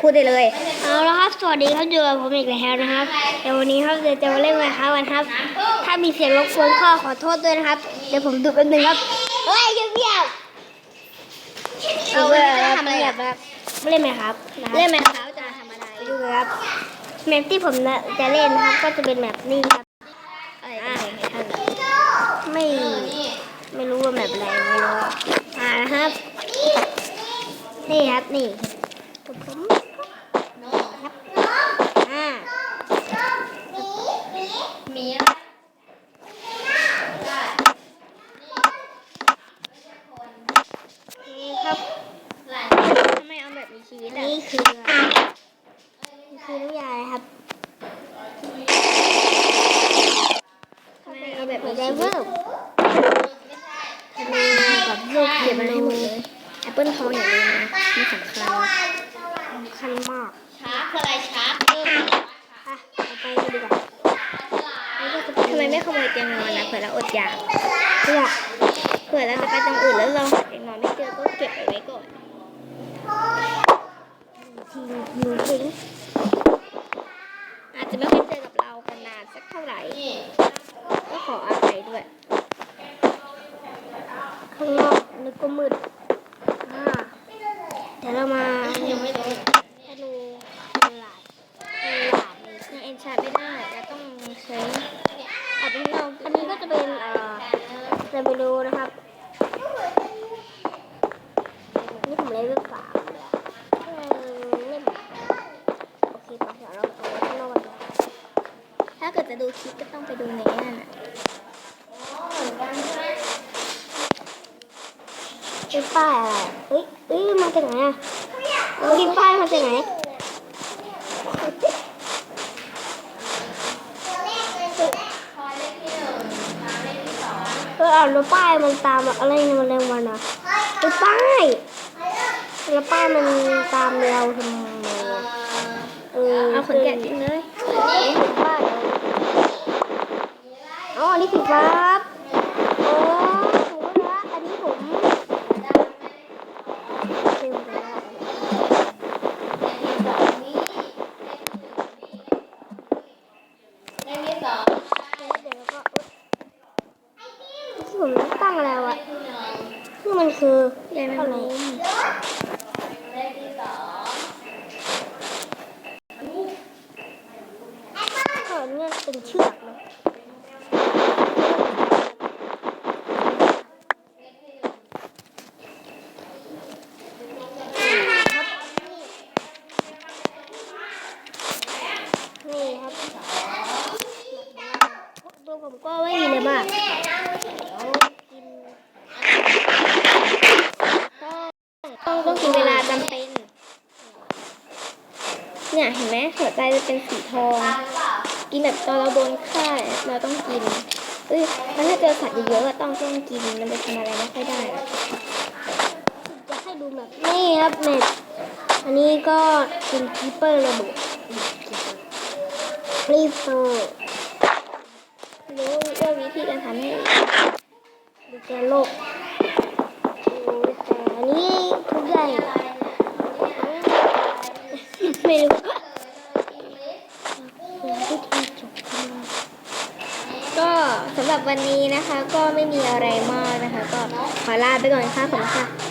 พูดได้เลย เอาละครับ สวัสดีครับอยู่กับผมอีกแล้วนะครับเดี๋ยววันนี้ครับเดี๋ยวจะมาเล่นไมค์ครับกันครับ ถ้ามีเสียงรบกวนก็ขอโทษด้วยนะครับ เดี๋ยวผมดูแป๊บนึงครับเฮ้ยเงียบๆเอาวันนี้จะทำอะไรเงียอะบๆครับ เล่นไหมครับนะครับเล่นไหมคะจะทำอะไรไปดูเลยครับแมปที่ผมจะเล่นนะครับ ก็จะเป็นแมปนี้ครับอะไรกันให้ท่านไม่ไม่รู้ว่าแมปอะไรไม่รู้อ่านะครับ นี่ครับนี่ผมผมครับอ่า มีนี่ครับทำไมเอาแบบมีชีวิตนี่คือนี่คือน้ำยานะครับ ทำไมเอาแบบ มี มี ได ชี เว วิ อ ต ร์มีกับลูก เก็บมาให้หมดเลยแอปเปิลทองอย่าลืมนะนี่สำคัญ สำคัญมาก ชาร์จอะไรชาร์จ อะเอาไปกันดีกว่านี่ก็จะเป็น ทำ ไมไม่ขโมยเตียงนอนนะเผื่อเราอดอยากเสื้อเผื่อเราจะไปตรงอื่นแล้วเราหาเตียงนอนไม่เจอก็เก็บไปไว้ก่อนทีหนูทิ้งอาจจะไม่ค่อยเจอกับเรากันนานสักเท่าไหร่ ก็ขออภัยด้วย ข้างนอกนึกก็มืดอ่าเดี๋ยวเรามา ยังไม่รู้ ธนูหลาดหลาดนี่ ยังเอนชาร์ไม่ได้เราต้องใช้ อันนี้เราอันนี้ก็จะเป็นเอ่อเรเบลูนะครับ นี่ผมเล่นเรื่องสามแล้วเออเล่โอเคปะเดี๋ยวเราไว้ข้างนอกกันถ้าเกิดจะดูคลิปก็ต้องไปดูในนั่นน่ะเป็นป้ายอะไรเฮ้ยเฮ้ยมาจากไหนอะเฮ้ยป้ายมาจากไหนเออเอาแล้วป้ายมันตามอะไรในแมลงวันอะเฮ้ยป้าย แล้วป้ายมันตามเราทำไมอะเออเอาขนแกะทิ้งเลยนี่คือป้ายเลยอ๋ออันนี้สีฟ้าครับโอ้ผมรู้แล้วอันนี้ผมเต็มไปแล้วเดี๋ยวก็อุ๊ยที่ผมตั้งแล้วอะซึ่งมันคือยายแมงเท่าไหร่มุมเผมก็ไม่มีเลยมากต้องต้องกินเวลาจำเป็น เนี่ยเห็นไหมหัวใจจะเป็นสีทอง กินแบบตอนเราโดนฆ่าเนี่ยเราต้องกินเอ้ยแล้วถ้าเจอสัตว์เยอะๆก็ต้องต้องกินมันไปทำอะไรไม่ค่อยได้อกจะให้ดูแบบนี่ครับเน็ตอันนี้ก็เป็นคีเปอร์ระบิดรีเฟอร์ วิธีการทำให้ดูแกโลกโอ้แต่อันนี้ทุกอย่างไม่รู้กันมาก็สำหรับวันนี้นะคะ ก็ไม่มีอะไรมากนะคะ ก็ขอลาไปก่อนค่ะผมค่ะ